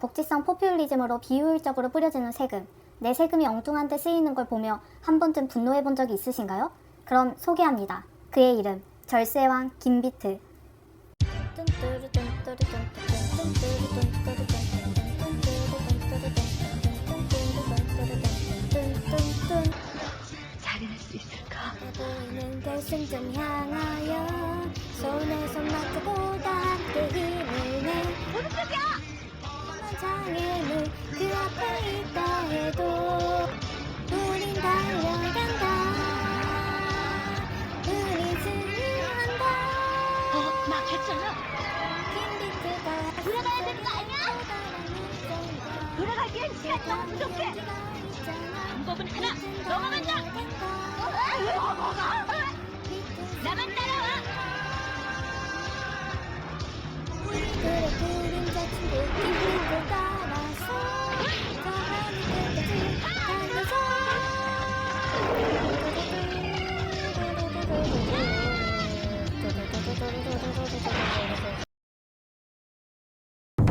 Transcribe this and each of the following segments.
복지성 포퓰리즘으로 비효율적으로 뿌려지는 세금. 내 세금이 엉뚱한 데 쓰이는 걸 보며 한 번쯤 분노해 본 적이 있으신가요? 그럼 소개합니다. 그의 이름 절세왕 김비트. 살인할 수 있을까? 보이는 결승점 향하여 손에 손 맞춰보다 함께 힘을 내 무슨 뜻이야? 장애물 그 앞에 있다 해도 우린 달려간다 우린 승리한다 어, 나 괜찮아. 김비트가 돌아가야 되는 거 아니야? 돌아가기엔 시간 너무 부족해. 방법은 하나. 넘어가.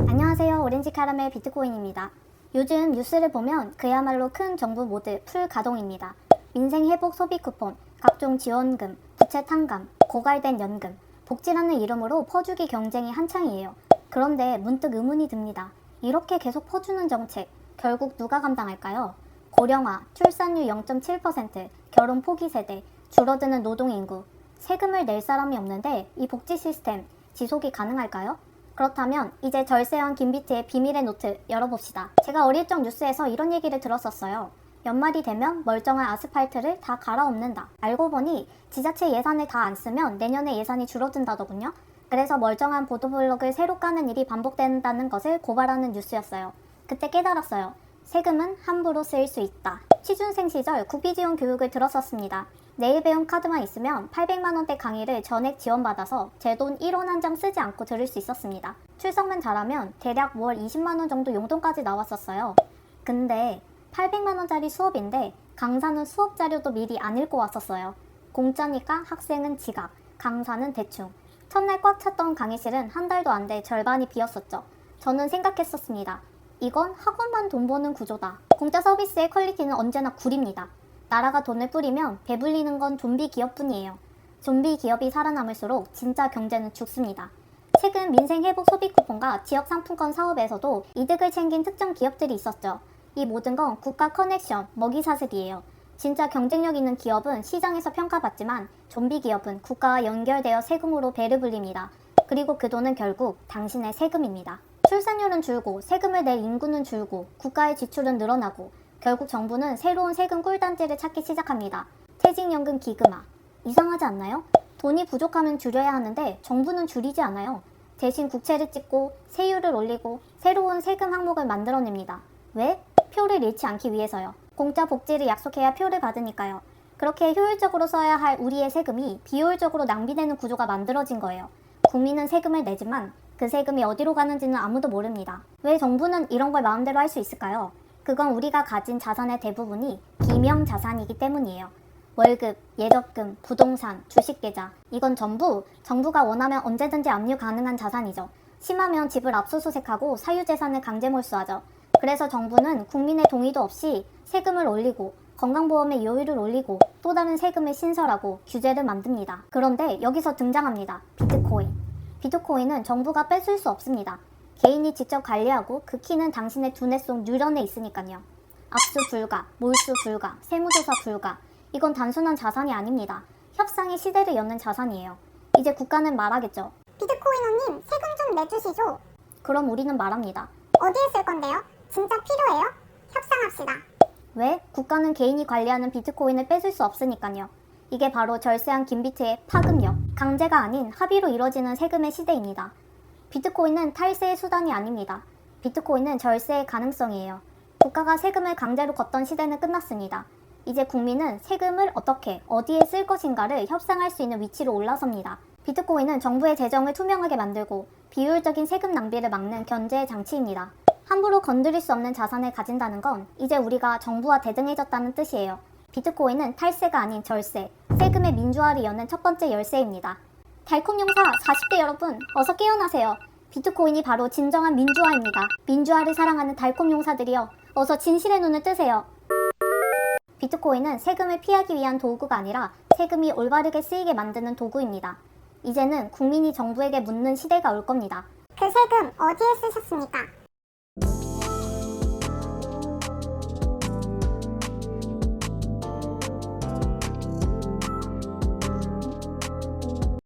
안녕하세요. 오렌지 카라멜 비트코인입니다. 요즘 뉴스를 보면 그야말로 큰 정부 모드 풀 가동입니다. 민생 회복 소비 쿠폰, 각종 지원금, 부채 탕감, 고갈된 연금, 복지라는 이름으로 퍼주기 경쟁이 한창이에요. 그런데 문득 의문이 듭니다. 이렇게 계속 퍼주는 정책, 결국 누가 감당할까요? 고령화, 출산율 0.7%, 결혼 포기 세대, 줄어드는 노동 인구, 세금을 낼 사람이 없는데 이 복지 시스템 지속이 가능할까요? 그렇다면 이제 절세왕 김비트의 비밀의 노트 열어봅시다. 제가 어릴 적 뉴스에서 이런 얘기를 들었었어요. 연말이 되면 멀쩡한 아스팔트를 다 갈아엎는다. 알고 보니 지자체 예산을 다 안 쓰면 내년에 예산이 줄어든다더군요. 그래서 멀쩡한 보도블록을 새로 까는 일이 반복된다는 것을 고발하는 뉴스였어요. 그때 깨달았어요. 세금은 함부로 쓰일 수 있다. 취준생 시절 국비지원 교육을 들었었습니다. 내일 배움 카드만 있으면 800만원대 강의를 전액 지원받아서 제 돈 1원 한 장 쓰지 않고 들을 수 있었습니다. 출석만 잘하면 대략 월 20만원 정도 용돈까지 나왔었어요. 근데 800만원짜리 수업인데 강사는 수업 자료도 미리 안 읽고 왔었어요. 공짜니까 학생은 지각, 강사는 대충. 첫날 꽉 찼던 강의실은 한 달도 안 돼 절반이 비었었죠. 저는 생각했었습니다. 이건 학원만 돈 버는 구조다. 공짜 서비스의 퀄리티는 언제나 구립니다. 나라가 돈을 뿌리면 배불리는 건 좀비 기업뿐이에요. 좀비 기업이 살아남을수록 진짜 경제는 죽습니다. 최근 민생 회복 소비 쿠폰과 지역 상품권 사업에서도 이득을 챙긴 특정 기업들이 있었죠. 이 모든 건 국가 커넥션, 먹이 사슬이에요. 진짜 경쟁력 있는 기업은 시장에서 평가받지만 좀비 기업은 국가와 연결되어 세금으로 배를 불립니다. 그리고 그 돈은 결국 당신의 세금입니다. 출산율은 줄고 세금을 낼 인구는 줄고 국가의 지출은 늘어나고 결국 정부는 새로운 세금 꿀단지를 찾기 시작합니다. 퇴직연금 기금화. 이상하지 않나요? 돈이 부족하면 줄여야 하는데 정부는 줄이지 않아요. 대신 국채를 찍고 세율을 올리고 새로운 세금 항목을 만들어냅니다. 왜? 표를 잃지 않기 위해서요. 공짜 복지를 약속해야 표를 받으니까요. 그렇게 효율적으로 써야 할 우리의 세금이 비효율적으로 낭비되는 구조가 만들어진 거예요. 국민은 세금을 내지만 그 세금이 어디로 가는지는 아무도 모릅니다. 왜 정부는 이런 걸 마음대로 할 수 있을까요? 그건 우리가 가진 자산의 대부분이 기명 자산이기 때문이에요. 월급, 예적금, 부동산, 주식계좌 이건 전부 정부가 원하면 언제든지 압류 가능한 자산이죠. 심하면 집을 압수수색하고 사유재산을 강제 몰수하죠. 그래서 정부는 국민의 동의도 없이 세금을 올리고 건강보험의 요율을 올리고 또 다른 세금을 신설하고 규제를 만듭니다. 그런데 여기서 등장합니다. 비트코인. 비트코인은 정부가 뺏을 수 없습니다. 개인이 직접 관리하고 그 키는 당신의 두뇌 속 뉴런에 있으니까요. 압수 불가, 몰수 불가, 세무조사 불가. 이건 단순한 자산이 아닙니다. 협상의 시대를 여는 자산이에요. 이제 국가는 말하겠죠. 비트코인원님 세금 좀 내주시죠. 그럼 우리는 말합니다. 어디에 쓸 건데요? 진짜 필요해요? 협상합시다. 왜? 국가는 개인이 관리하는 비트코인을 뺏을 수 없으니까요. 이게 바로 절세한 김비트의 파급력, 강제가 아닌 합의로 이뤄지는 세금의 시대입니다. 비트코인은 탈세의 수단이 아닙니다. 비트코인은 절세의 가능성이에요. 국가가 세금을 강제로 걷던 시대는 끝났습니다. 이제 국민은 세금을 어떻게, 어디에 쓸 것인가를 협상할 수 있는 위치로 올라섭니다. 비트코인은 정부의 재정을 투명하게 만들고 비효율적인 세금 낭비를 막는 견제의 장치입니다. 함부로 건드릴 수 없는 자산을 가진다는 건 이제 우리가 정부와 대등해졌다는 뜻이에요. 비트코인은 탈세가 아닌 절세, 세금의 민주화를 여는 첫 번째 열쇠입니다. 달콤 용사 40대 여러분, 어서 깨어나세요. 비트코인이 바로 진정한 민주화입니다. 민주화를 사랑하는 달콤 용사들이여, 어서 진실의 눈을 뜨세요. 비트코인은 세금을 피하기 위한 도구가 아니라 세금이 올바르게 쓰이게 만드는 도구입니다. 이제는 국민이 정부에게 묻는 시대가 올 겁니다. 그 세금 어디에 쓰셨습니까?